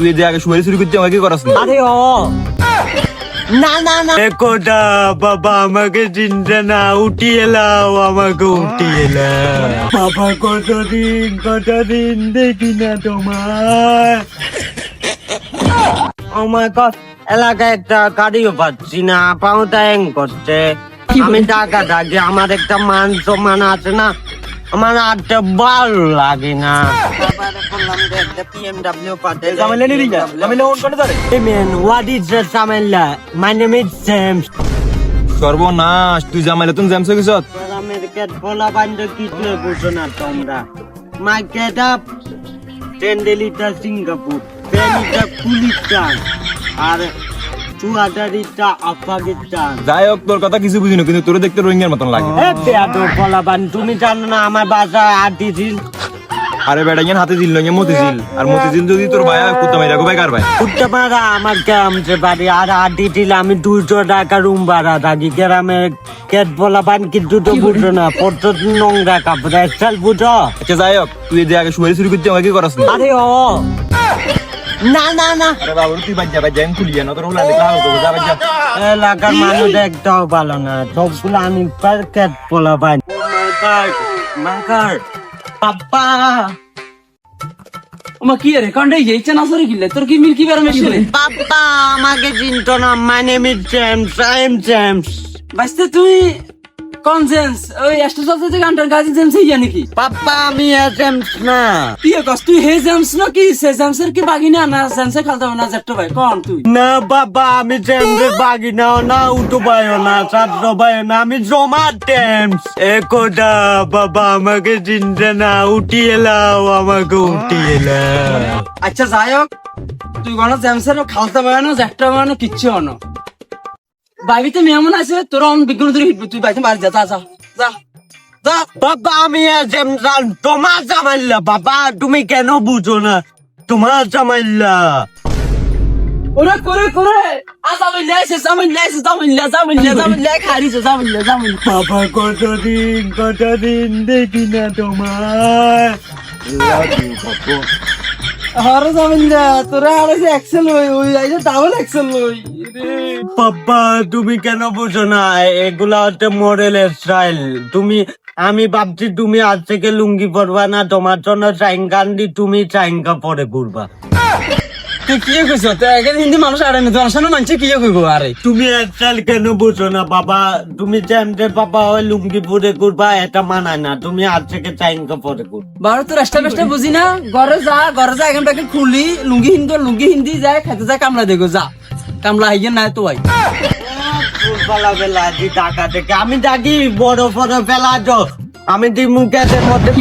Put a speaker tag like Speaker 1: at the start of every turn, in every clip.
Speaker 1: তুই যে আগে শুয়ে শুরু করতে আমাকে করাস না?
Speaker 2: আরে ও। না না না। কোটা বাবা আমাকে চিনতে না উঠিয়ে লাও আমাকে উঠিয়ে লাও বাবা কতদিন কতদিন দেখি না তোমার আমার কত এলাকায় একটা গাড়িও পাচ্ছি না পাউটা হ্যাং করছে। আমি টাকা থাকি আমার একটা মান সম্মান আছে না আমার আটটা ভালো লাগে না.
Speaker 1: সর্বনাশ তুই জামাইলা তুমি জ্যামস
Speaker 2: আমেরিকার পোলা বান্ধ বুঝো না তোমরা মাই গেট আপ টেন্ডেলিটা সিঙ্গাপুর কুলিস্তান আর
Speaker 1: যাই হোক তোর কথা কিছু বুঝিনি কিন্তু তোর দেখতে রোহিঙ্গার মতন লাগে।
Speaker 2: তুমি জানো না আমার বাসা আদিছিল
Speaker 1: আরে বেটা ইয়ান হাতে দিল না মতিঝিল। আর মতিঝিল যদি তোর ভাই কুত্তা মাইরা গো ভাই কার ভাই?
Speaker 2: উঠতে পারা আমার গ্রামে বাড়ি আর আদিছিল আমি দুইশো টাকা রুম ভাড়া থাকি। গ্রামে কেট পোলা বান কি দুটো বুঝো না পড়তো নোংরা কাপড়। একসাল বুঝো?
Speaker 1: আচ্ছা যাই হোক তুই যে আগে শুয়ে শুরু করতে আমাকে করাস না?
Speaker 2: আরে ও। না না না।
Speaker 1: আরে বাবু তুই বাজ্জা বাজ্জা আমি খুলি না তোর উলা দেখলা আমাকে যা বাজ্জা।
Speaker 2: এলাকার মানুষ একটাও ভালো না। সবগুলো আমি প্যাকেট পোলা পাই মাকার পাপা
Speaker 3: ওমা কি রে কন্ডে গেছে না সরি কিলে তোর কি মিল কি বার মেশিনে?
Speaker 2: পাপা আমাকে চিনতো না my name is James I am James
Speaker 3: বাস্তে তুই কোন জেন্স ওই সব থেকে আন্টার গাজি জেন্স ইয়া নাকি?
Speaker 2: পাপা আমি জেমস না।
Speaker 3: তুই কস তুই হে জেমস না কি? সে জেমসের কি বাগিনা না? জেমসে খালতা না জেট্টো ভাই? কোন তুই?
Speaker 2: না বাবা আমি জেমসের বাগি নাও না উঠো পাইও না ছাত্র পাইও না আমি জমা জেমস একোটা বাবা আমাকে চিনতে না উঠিয়ে লাও আমাকে উঠিয়ে লাও।
Speaker 3: আচ্ছা যাই হোক তুই কোন জেমসের খালতা ভাই না জেট্টো ভাই না কিচ্ছু হনো বাইবিতে মেমন আছে তোর অন বিজ্ঞান ধরে হিটবো তুই বাইতে বাড়ি যা যা যা যা
Speaker 2: বাবা আমি তোমার জামাইল্লা বাবা তুমি কেন বুঝো না? তোমার জামাইল্লা।
Speaker 3: ওরে করে করে। আজামিন লাইছে জামিন লাইছে জামিন লা জামিন লা খারিছে
Speaker 2: বাবা কতদিন কতদিন দেখি না তোমার
Speaker 3: জামিন লা তোরা এক্সেল ওই ওই ডাবল এক্সেল ওই।
Speaker 2: বাবা তুমি কেন বুঝো না? এগুলা হচ্ছে মডেল স্টাইল তুমি, আমি ভাবছি তুমি আজ থেকে লুঙ্গি পরবা না, তোমার জন্য চাইঙ্গান দি তুমি চাইঙ্গা পরে ঘুরবা।
Speaker 3: তুই কি কইছ তো এখানে হিন্দি মানুষ আরে না জনসানো মানছে কি কইব আরে
Speaker 2: তুমি স্টাইল কেন বুঝো না বাবা? তুমি যেমন বাবা ওই লুঙ্গি পরে এটা মানায় না। তুমি আজ থেকে চাইঙ্গা পরে ঘুরবা
Speaker 3: বারো তো রাস্তা রাস্তা বুঝি না? ঘরে যা ঘরে যা এখন খুলি লুঙ্গি হিন্দি লুঙ্গি হিন্দি যায় খেতে যা কামলা দেখো যা। কামলা হাইয়ে নাই তো ভাই
Speaker 2: ফুলপালা বেলা দি টাকা থেকে। আমি ডাকি বড় বড় বেলা আমি দি মুখের মধ্যে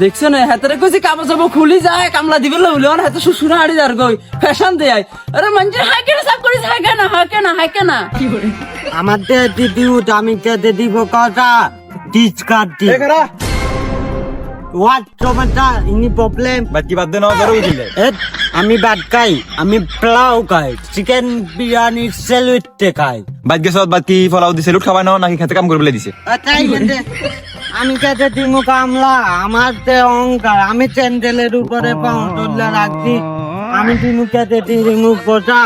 Speaker 3: দেখছ না হাতের কইছি কামা যাব খুলি যায় কামলা দিবে লইলে আর হাতে শ্বশুর হাড়ি যার গই ফ্যাশন দেয় আরে মঞ্জুর হাই কেন সব করিস হাই কেন হাই কেন হাই কেন?
Speaker 2: আমার দে দিদি উঠ আমি দে দিব কথা। টিচ কাটি আমি ভাত খাই আমি পোলাও খাই চিকেন বিরিয়ানি স্যালুইটে খাই।
Speaker 1: বাদ গেছ বাদ কি ফলাও দিছে লুট নাকি খেতে কাম করে দিছে?
Speaker 2: আমি কেটে দিব কামলা আমার তে অহংকার আমি চ্যান্ডেলের উপরে পাও তুললে রাখছি আমি দিমু কথা